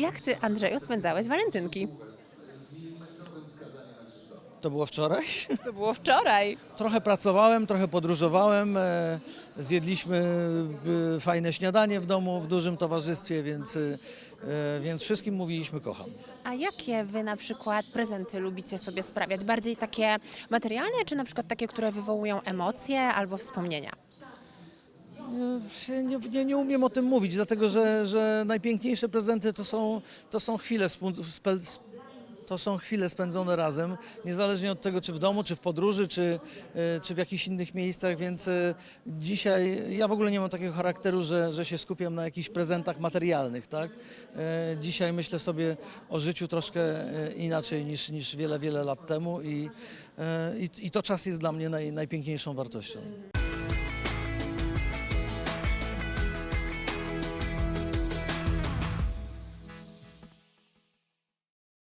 Jak ty, Andrzeju, spędzałeś walentynki? To było wczoraj. To było wczoraj. Trochę pracowałem, trochę podróżowałem. e, Zjedliśmy e, fajne śniadanie w domu w dużym towarzystwie, więc, e, więc wszystkim mówiliśmy kocham. A jakie wy na przykład prezenty lubicie sobie sprawiać? Bardziej takie materialne, czy na przykład takie, które wywołują emocje albo wspomnienia? Nie, nie, nie umiem o tym mówić, dlatego że, że najpiękniejsze prezenty to są, to są chwile to są chwile spędzone razem, niezależnie od tego, czy w domu, czy w podróży, czy, e, czy w jakichś innych miejscach, więc e, dzisiaj ja w ogóle nie mam takiego charakteru, że, że się skupiam na jakichś prezentach materialnych, tak? E, Dzisiaj myślę sobie o życiu troszkę inaczej niż, niż wiele, wiele lat temu i, i, i to czas jest dla mnie naj, najpiękniejszą wartością.